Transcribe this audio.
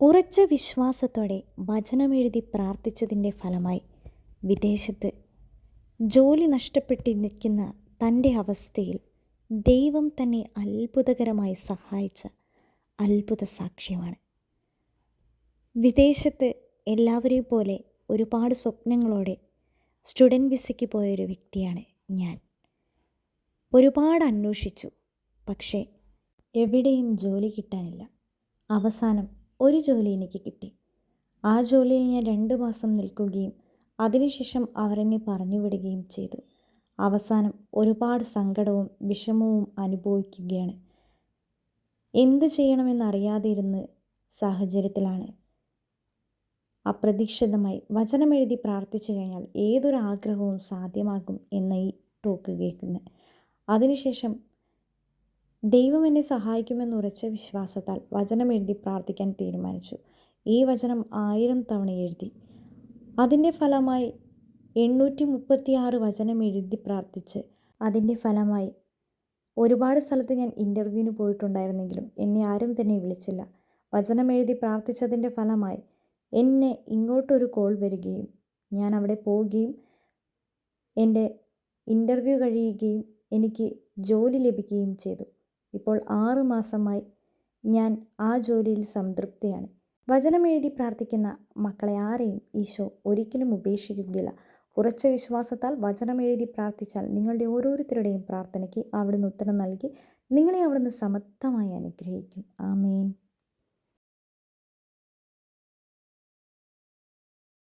ഉറച്ച വിശ്വാസത്തോടെ വചനമെഴുതി പ്രാർത്ഥിച്ചതിന്റെ ഫലമായി വിദേശത്ത് ജോലി നഷ്ടപ്പെട്ടിരിക്കുന്ന തന്റെ അവസ്ഥയിൽ ദൈവം തന്നെ അത്ഭുതകരമായി സഹായിച്ച അത്ഭുത സാക്ഷ്യമാണ്. വിദേശത്ത് എല്ലാവരെയും പോലെ ഒരുപാട് സ്വപ്നങ്ങളോടെ സ്റ്റുഡന്റ് വിസയ്ക്ക് പോയൊരു വ്യക്തിയാണ് ഞാൻ. ഒരുപാട് അന്വേഷിച്ചു പക്ഷേ എവിടെയും ജോലി കിട്ടാനില്ല. അവസാനം ഒരു ജോലി എനിക്ക് കിട്ടി. ആ ജോലിയിൽ ഞാൻ രണ്ട് മാസം നിൽക്കുകയും അതിനുശേഷം അവരെന്നെ പറഞ്ഞു വിടുകയും ചെയ്തു. അവസാനം ഒരുപാട് സങ്കടവും വിഷമവും അനുഭവിക്കുകയാണ്. എന്ത് ചെയ്യണമെന്നറിയാതെ ഇരുന്ന് സാഹചര്യത്തിലാണ്. അപ്രതീക്ഷിതമായി വചനമെഴുതി പ്രാർത്ഥിച്ചു കഴിഞ്ഞാൽ ഏതൊരു ആഗ്രഹവും സാധ്യമാകും എന്ന ഈ ടോക്ക് കേൾക്കുന്നത്. അതിനുശേഷം ദൈവം എന്നെ സഹായിക്കുമെന്ന് ഉറച്ച വിശ്വാസത്താൽ വചനം എഴുതി പ്രാർത്ഥിക്കാൻ തീരുമാനിച്ചു. ഈ വചനം ആയിരം തവണ എഴുതി. അതിന്റെ ഫലമായി എണ്ണൂറ്റി മുപ്പത്തി ആറ് വചനം എഴുതി പ്രാർത്ഥിച്ച് അതിന്റെ ഫലമായി ഒരുപാട് സ്ഥലത്ത് ഞാൻ ഇന്റർവ്യൂവിന് പോയിട്ടുണ്ടായിരുന്നെങ്കിലും എന്നെ ആരും തന്നെ വിളിച്ചില്ല. വചനം എഴുതി പ്രാർത്ഥിച്ചതിന്റെ ഫലമായി എന്നെ ഇങ്ങോട്ടൊരു കോൾ വരികയും ഞാൻ അവിടെ പോവുകയും എന്റെ ഇന്റർവ്യൂ കഴിയുകയും എനിക്ക് ജോലി ലഭിക്കുകയും ചെയ്തു. ഇപ്പോൾ ആറു മാസമായി ഞാൻ ആ ജോലിയിൽ സംതൃപ്തിയാണ്. വചനം എഴുതി പ്രാർത്ഥിക്കുന്ന മക്കളെ ആരെയും ഈശോ ഒരിക്കലും ഉപേക്ഷിക്കുകയില്ല. ഉറച്ച വിശ്വാസത്താൽ വചനം എഴുതി പ്രാർത്ഥിച്ചാൽ നിങ്ങളുടെ ഓരോരുത്തരുടെയും പ്രാർത്ഥനയ്ക്ക് അവിടുന്ന് ഉത്തരം നൽകി നിങ്ങളെ അവിടുന്ന് സമർത്ഥമായി അനുഗ്രഹിക്കും. ആമേൻ.